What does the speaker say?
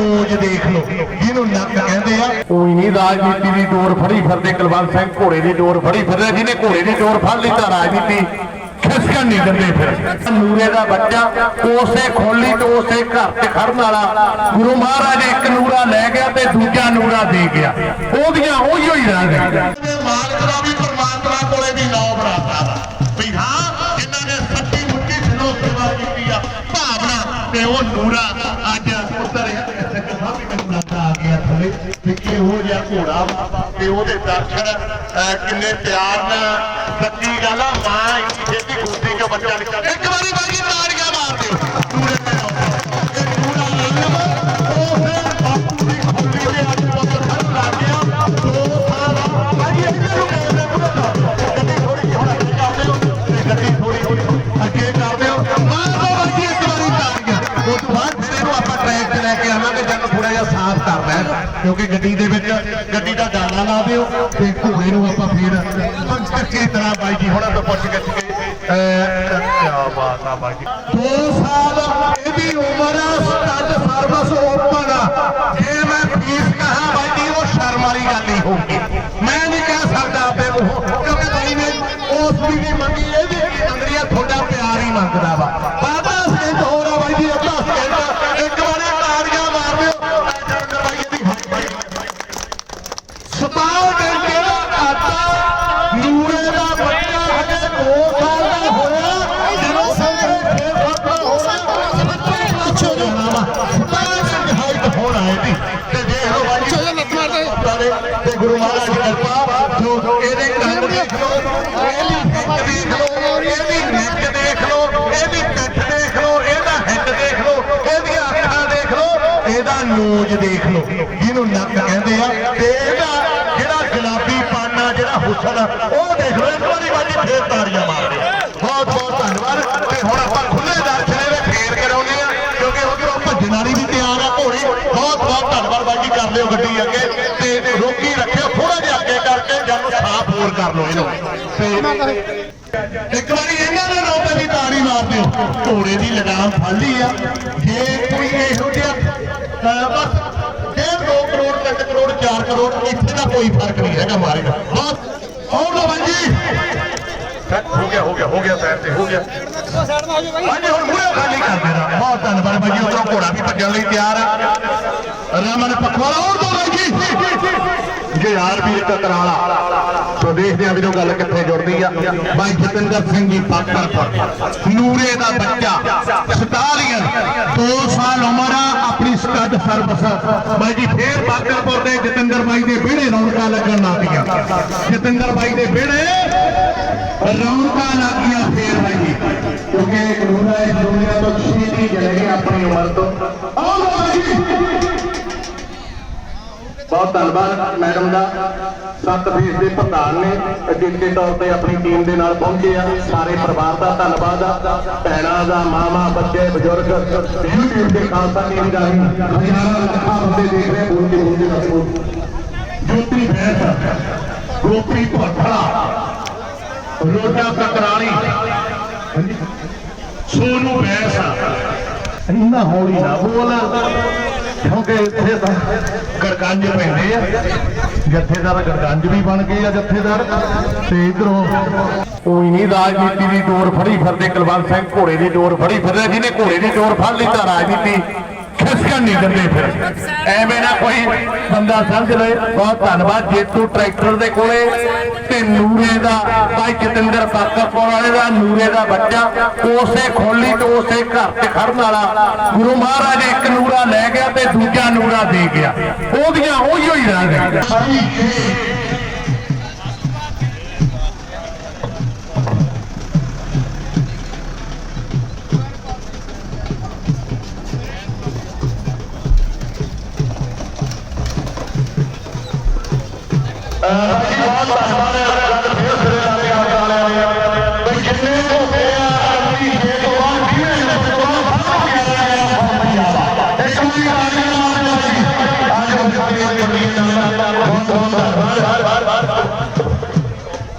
Nose ਦੇਖ ਲਓ। ਜਿਹਨੂੰ ਨੱਕ ਕਹਿੰਦੇ ਆ। ਕੋਈ ਨਹੀਂ ਰਾਜਨੀਤੀ ਦੀ ਡੋਰ ਫੜੀ ਫਿਰਦੇ ਕੁਲਵੰਤ ਸਿੰਘ ਘੋੜੇ ਦੀ ਡੋਰ ਫੜੀ ਫਿਰਦੇ ਜਿਹਨੇ ਘੋੜੇ ਦੀ ਡੋਰ ਫੜ ਲਈ ਤਾਂ ਰਾਜਨੀਤੀ ਖਿਸਕਣ ਨਹੀਂ ਦਿੰਦੇ ਫਿਰ। ਨੂਰੇ ਦਾ ਬੱਚਾ ਉਸੇ ਖੋਲੀ ਤੋਂ ਉਸੇ ਘਰ ਤੇ ਖੜਨ ਵਾਲਾ। ਗੁਰੂ ਮਹਾਰਾਜ ਇੱਕ ਨੂਰਾ ਲੈ ਗਿਆ ਤੇ ਦੂਜਾ ਨੂਰਾ ਦੇ ਗਿਆ। ਉਹਦੀਆਂ ਉਹੀਓ ਹੀ ਰਹਿ ਗਈਆਂ ਦੇ ਮਾਲਕ ਦਾ ਵੀ ਪਰਮਾਤਮਾ ਕੋਲੇ ਵੀ ਨੌ ਬਰਾਤਾ ਵਾ ਵੀ ਹਾਂ ਜਿਨ੍ਹਾਂ ਨੇ ਸੱਚੀ ਮੁੱਚੀ ਦਿਲੋਂ ਸੇਵਾ ਕੀਤੀ ਆ। ਭਾਵਨਾ ਤੇ ਉਹ ਨੂਰਾ ਅੱਜ ਉਤਰਿਆ ਕਹਾ ਵੀ ਮੈਨੂੰ ਲੱਗਦਾ ਆ ਗਿਆ ਥੱਲੇ ਵੀ ਕਿਹੋ ਜਿਹਾ ਘੋੜਾ ਵਾ ਤੇ ਉਹਦੇ ਦਰਸ਼ਨ ਕਿੰਨੇ ਪਿਆਰ ਨਾਲ ਸੱਚੀ ਗੱਲ ਆ, ਮਾਂ ਇੰਨੀ ਛੇਤੀ ਗੋਦੀ ਚੋਂ ਬੱਚਾ ਨਿਕਲ ਇੱਕ ਵਾਰੀ ਬਾਈ ਤਾੜੀਆਂ ਮਾਰ ਦਿਓ। ਨੂਰੇ ਤੇ ਕਿਉਂਕਿ ਗੱਡੀ ਦੇ ਵਿੱਚ ਗੱਡੀ ਦਾ ਡਾਲਾ ਲਾ ਦਿਓ ਤੇ ਘੋੜੇ ਨੂੰ ਆਪਾਂ ਫਿਰ ਚੰਗੀ ਤਰ੍ਹਾਂ ਬਾਈ ਜੀ ਹੁਣਾਂ ਤੋਂ ਪੁੱਛ ਗਿੱਛ ਕੇ ਕੀ ਬਾਤ ਆ ਬਾਈ ਜੀ। 2 ਸਾਲ ਇਹਦੀ ਉਮਰ ਇਹਦਾ ਦੇਖ ਲਓ। ਜਿਹਨੂੰ ਨੱਕ ਕਹਿੰਦੇ ਆ, ਤੇ ਇਹਦਾ ਜਿਹੜਾ ਗੁਲਾਬੀ ਪਾਨਾ, ਜਿਹੜਾ ਹੁਸਨ, ਉਹ ਦੇਖ ਲਓ। ਇੱਕ ਵਾਰੀ ਬਾਜੀ ਫੇਰ ਤਾੜੀਆਂ ਮਾਰ ਬਹੁਤ ਬਹੁਤ ਧੰਨਵਾਦ। ਤੇ ਹੁਣ ਆਪਾਂ ਖੁੱਲੇ ਦਰਸ਼ਨ ਇਹਦੇ ਫੇਰ ਕਰਾਉਂਦੇ ਆ, ਕਿਉਂਕਿ ਉਧਰੋਂ ਭੱਜਣ ਵਾਲੀ ਵੀ ਤਿਆਰ ਆ ਘੋੜੀ। ਬਹੁਤ ਬਹੁਤ ਧੰਨਵਾਦ ਬਾਜੀ ਕਰ ਲਿਓ ਗੱਡੀ ਅੱਗੇ। ਤੇ ਰੋਕੀ ਰੱਖਿਓ ਥੋੜਾ ਜਿਹਾ ਅੱਗੇ ਕਰਕੇ ਜਦ ਸਾਫ਼ ਹੋਰ ਕਰ ਲਓ ਇਹਨੂੰ। ਤੇ ਇੱਕ ਵਾਰੀ ਇਹਨਾਂ ਦੇ ਨਾਂ ਤੇ ਵੀ ਤਾੜੀ ਮਾਰ ਦਿਓ। ਘੋੜੇ ਦੀ ਲਗਾਮ ਫੜ ਲਈ ਆ। ਜੇ ਕੋਈ ਇਹੋ ਜਿਹਾ ਬਸ। 1.5 2 ਕਰੋੜ 3 ਕਰੋੜ 4 ਕਰੋੜ ਇੱਥੇ ਦਾ ਕੋਈ ਫ਼ਰਕ ਨਹੀਂ ਹੈਗਾ ਮਾਰੇ ਦਾ। ਬਸ ਆਉ ਲੋ ਬਾਈ ਜੀ। ਹੋ ਗਿਆ ਹੋ ਗਿਆ ਹੋ ਗਿਆ ਪੈਰ ਤੇ ਹੋ ਗਿਆ। ਹਾਂਜੀ ਹੁਣ ਮੂਹਰੇ ਖਾਲੀ ਕਰ ਦੇਣਾ ਬਹੁਤ ਧੰਨਵਾਦ ਬਾਈ ਜੀ ਉਧਰੋਂ ਘੋੜਾ ਵੀ ਭੱਜਣ ਲਈ ਤਿਆਰ ਆ। ਰਮਨ ਪਖਵਾਲਾ ਹੋਰ ਦੋ ਬਾਈ ਜੀ। ਜੇ ਯਾਰ ਵੀ ਇੱਕ ਕਰਾਲਾ ਸੋ ਦੇਖਦੇ ਆ ਵੀਰੋ ਗੱਲ ਕਿੱਥੇ ਜੁੜਦੀ ਆ। ਬਾਈ ਜਤਿੰਦਰ ਸਿੰਘ ਜੀ ਪਾਕਰਪੁਰ ਨੂਰੇ ਦਾ ਬੱਚਾ ਸਟਾਲੀਅਨ 2 ਸਾਲ ਉਮਰ ਆ। ਆਪਣੀ ਸਰਵਿਸ ਬਾਈ ਜੀ, ਫੇਰ ਪਾਕਰਪੁਰ ਦੇ ਜਤਿੰਦਰ ਬਾਈ ਦੇ ਵਿਹੜੇ ਰੌਣਕਾਂ ਲੱਗਣ ਲੱਗ ਪਈਆਂ। ਜਤਿੰਦਰ ਬਾਈ ਦੇ ਵਿਹੜੇ ਰੌਣਕਾਂ ਲੱਗ ਫੇਰ ਬਾਈ ਜੀ। ਕਿਉਂਕਿ ਨੂਰਾ ਇਸ ਦੁਨੀਆ ਤੋਂ ਛੇਤੀ ਚਲੇ ਗਏ ਆਪਣੀ ਉਮਰ ਤੋਂ। ਆਓ ਬਾਈ ਜੀ। ਬਹੁਤ ਧੰਨਵਾਦ ਮੈਡਮ ਦਾ। ਸੱਤ ਫੀਸ ਦੇ ਪ੍ਰਧਾਨ ਨੇ ਅਜੀਤੇ ਤੌਰ ਤੇ ਆਪਣੀ ਟੀਮ ਦੇ ਨਾਲ ਪਹੁੰਚੇ ਆ। ਸਾਰੇ ਪਰਿਵਾਰ ਦਾ ਧੰਨਵਾਦ ਆ। ਭੈਣਾਂ ਦਾ ਮਾਮਾ ਬੱਚੇ, ਬਜ਼ੁਰਗ, YouTube ਦੇ ਖਾਲਸਾ ਟੀਵੀ ਰਾਹੀਂ ਹਜ਼ਾਰਾਂ ਲੱਖਾਂ ਬੰਦੇ ਦੇਖ ਰਹੇ ਬੋਲਦੇ ਬੋਲਦੇ ਦੱਸੋ ਜੋਤੀ ਬੈਠ, ਗੋਪੀ ਭੋਠਲਾ ਰੋਜਾ ਕਕਰਾਲੀ ਸੋਨੂ ਬੈਸਾ ਇੰਨਾ ਹੌਲੀ ਨਾ ਬੋਲ। ਕਿਉਂਕਿ ਇੱਥੇ ਤਾਂ ਗੜਗੰਜ ਪੈਂਦੇ ਆ। ਜੱਥੇਦਾਰ ਗੜਗੰਜ ਵੀ ਬਣ ਗਏ ਆ ਜੱਥੇਦਾਰ। ਤੇ ਇਧਰੋਂ ਕੋਈ ਨਹੀਂ, ਰਾਜਨੀਤੀ ਦੀ ਡੋਰ ਫੜੀ ਫਿਰਦੇ, ਕੁਲਵੰਤ ਸਿੰਘ ਘੋੜੇ ਦੀ ਡੋਰ ਫੜੀ ਫਿਰਦੇ, ਜਿਹਨੇ ਘੋੜੇ ਦੀ ਡੋਰ ਫੜ ਲਈ ਤਾਂ ਰਾਜਨੀਤੀ ਖਿਸਕਣ ਨਹੀਂ ਦਿੰਦੇ ਫਿਰ। ਐਵੇਂ ਨਾ ਕੋਈ ਬੰਦਾ ਸਮਝ ਲਏ। ਬਹੁਤ ਧੰਨਵਾਦ ਜੇਤੂ ਟਰੈਕਟਰ ਦੇ ਕੋਲੇ ਤੇ ਨੂਰੇ ਦਾ, ਭਾਈ ਜਤਿੰਦਰ ਪਾਕਰਪੁਰ ਵਾਲੇ ਦਾ ਨੂਰੇ ਦਾ ਬੱਚਾ। ਉਸੇ ਖੋਲੀ ਤੋਂ ਉਸੇ ਘਰ ਤੇ ਖੜਨ ਵਾਲਾ। ਗੁਰੂ ਮਹਾਰਾਜ ਇੱਕ ਨੂਰਾ ਲੈ ਗਿਆ ਤੇ ਦੂਜਾ ਨੂਰਾ ਦੇ ਗਿਆ। ਉਹਦੀਆਂ ਉਹੀ ਹੀ ਰਹਿ ਗਈਆਂ ਬਹੁਤ ਧੰਨਵਾਦ ਹੈ ਗੱਲ ਫੇਰ ਸਿਰੇ ਲਾ ਕੇ ਆਉਣ ਵਾਲਿਆਂ ਨੇ ਬਈ ਜਿੰਨੇ ਹੋਏ ਆ ਅੰਮ੍ਰਿਤ ਦੇ ਤੋਂ ਬਾਅਦ ਕਿਹਨੇ ਨੰਬਰ ਤੋਂ ਬਾਅਦ ਸਭ ਤੋਂ ਪਿਆਰਾ ਆਇਆ ਪੰਜਾਬ ਇੱਕ ਵਾਰੀ ਆਣੇ ਨਾਲ ਜੀ ਅੱਜ ਉਹ ਸਾਡੀ ਗੱਡੀ ਨਾਲ ਬਹੁਤ ਬਹੁਤ ਧੰਨਵਾਦ।